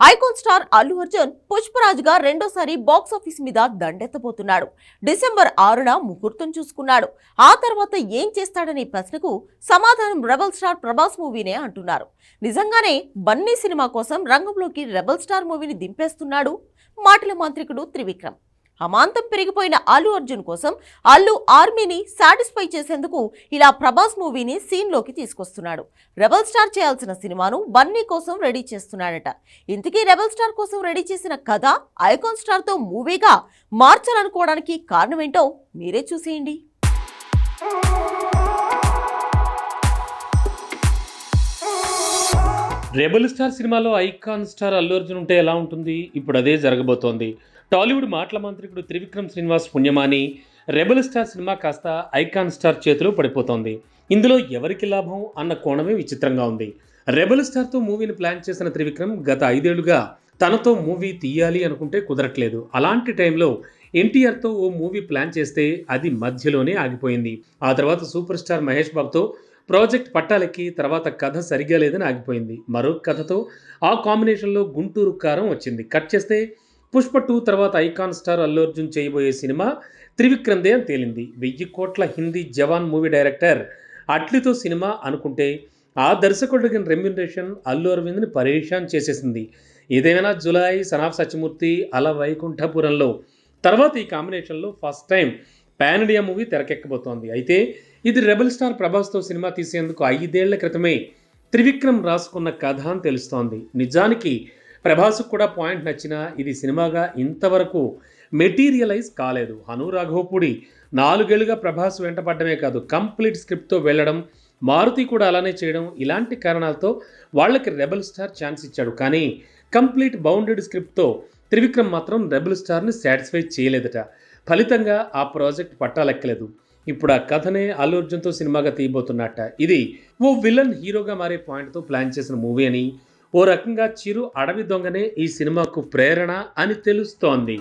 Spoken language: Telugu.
ఐకాన్ స్టార్ అల్లు అర్జున్ పుష్పరాజ్గా రెండోసారి బాక్స్ ఆఫీస్ మీద దండెత్తబోతున్నాడు. డిసెంబర్ ఆరున ముహూర్తం చూసుకున్నాడు. ఆ తర్వాత ఏం చేస్తాడనే ప్రశ్నకు సమాధానం రెబల్ స్టార్ ప్రభాస్ మూవీనే అంటున్నారు. నిజంగానే బన్నీ సినిమా కోసం రంగంలోకి రెబల్ స్టార్ మూవీని దింపేస్తున్నాడు మాటల మాంత్రికుడు త్రివిక్రమ్. అమాంతం పెరిగిపోయిన అల్లు అర్జున్ కోసం అల్లు ఆర్మీని సాటిస్ఫై చేసేందుకు ఇలా ప్రభాస్ మూవీని సీన్లోకి తీసుకొస్తున్నాడు. రెబల్ స్టార్ చేయాల్సిన సినిమాను బన్నీ కోసం రెడీ చేస్తున్నాడట. ఇంతకీ రెబల్ స్టార్ కోసం రెడీ చేసిన కథ ఐకాన్ స్టార్తో మూవీగా మార్చాలనుకోవడానికి కారణమేంటో మీరే చూసేయండి. రెబల్ స్టార్ సినిమాలో ఐకాన్ స్టార్ అల్లు అర్జున్ ఉంటే ఎలా ఉంటుంది? ఇప్పుడు అదే జరగబోతోంది. టాలీవుడ్ మాటల మంత్రికుడు త్రివిక్రమ్ శ్రీనివాస్ పుణ్యమాని రెబల్ స్టార్ సినిమా కాస్త ఐకాన్ స్టార్ చేతిలో పడిపోతోంది. ఇందులో ఎవరికి లాభం అన్న కోణమే విచిత్రంగా ఉంది. రెబల్ స్టార్తో మూవీని ప్లాన్ చేసిన త్రివిక్రమ్ గత ఐదేళ్ళుగా తనతో మూవీ తీయాలి అనుకుంటే కుదరట్లేదు. అలాంటి టైంలో ఎన్టీఆర్తో ఓ మూవీ ప్లాన్ చేస్తే అది మధ్యలోనే ఆగిపోయింది. ఆ తర్వాత సూపర్ స్టార్ మహేష్ బాబుతో ప్రాజెక్ట్ పట్టాలెక్కి తర్వాత కథ సరిగా లేదని ఆగిపోయింది. మరో కథతో ఆ కాంబినేషన్లో గుంటూరు కారం వచ్చింది. కట్ చేస్తే పుష్ప టూ తర్వాత ఐకాన్ స్టార్ అల్లు అర్జున్ చేయబోయే సినిమా త్రివిక్రమ్దే అని తేలింది. వెయ్యి కోట్ల హిందీ జవాన్ మూవీ డైరెక్టర్ అట్లితో సినిమా అనుకుంటే ఆ దర్శకుడికి రెమ్యునరేషన్ అల్లు అరవింద్ని పరేషాన్ చేసేసింది. ఏదేమైనా జులై సనాఫ్ సత్యమూర్తి అల వైకుంఠపురంలో. తర్వాత ఈ కాంబినేషన్లో first time pan India movie తెరకెక్కబోతోంది. అయితే ఇది రెబల్ స్టార్ ప్రభాస్తో సినిమా తీసేందుకు ఐదేళ్ళ క్రితమే త్రివిక్రమ్ రాసుకున్న కథ అని తెలుస్తోంది. నిజానికి ప్రభాస్కు కూడా పాయింట్ నచ్చినా ఇది సినిమాగా ఇంతవరకు మెటీరియలైజ్ కాలేదు. హను రాఘవపూడి నాలుగేళ్ళుగా ప్రభాస్ వెంటపడమే కాదు కంప్లీట్ స్క్రిప్ట్తో వెళ్ళడం మారుతి కూడా అలానే చేయడం ఇలాంటి కారణాలతో వాళ్ళకి రెబల్ స్టార్ ఛాన్స్ ఇచ్చాడు. కానీ కంప్లీట్ బౌండెడ్ స్క్రిప్ట్తో త్రివిక్రమ్ మాత్రం రెబల్ స్టార్ని సాటిస్ఫై చేయలేదట. ఫలితంగా ఆ ప్రాజెక్ట్ పట్టాలెక్కలేదు ఇప్పుడు ఆ కథనే అల్లు అర్జున్తో సినిమాగా తీయబోతున్నట్ట. ఇది ఓ విలన్ హీరోగా మారే పాయింట్తో ప్లాన్ చేసిన మూవీ అని ఓ రకంగా చిరు అడవి దొంగనే ఈ సినిమాకు ప్రేరణ అని తెలుస్తోంది.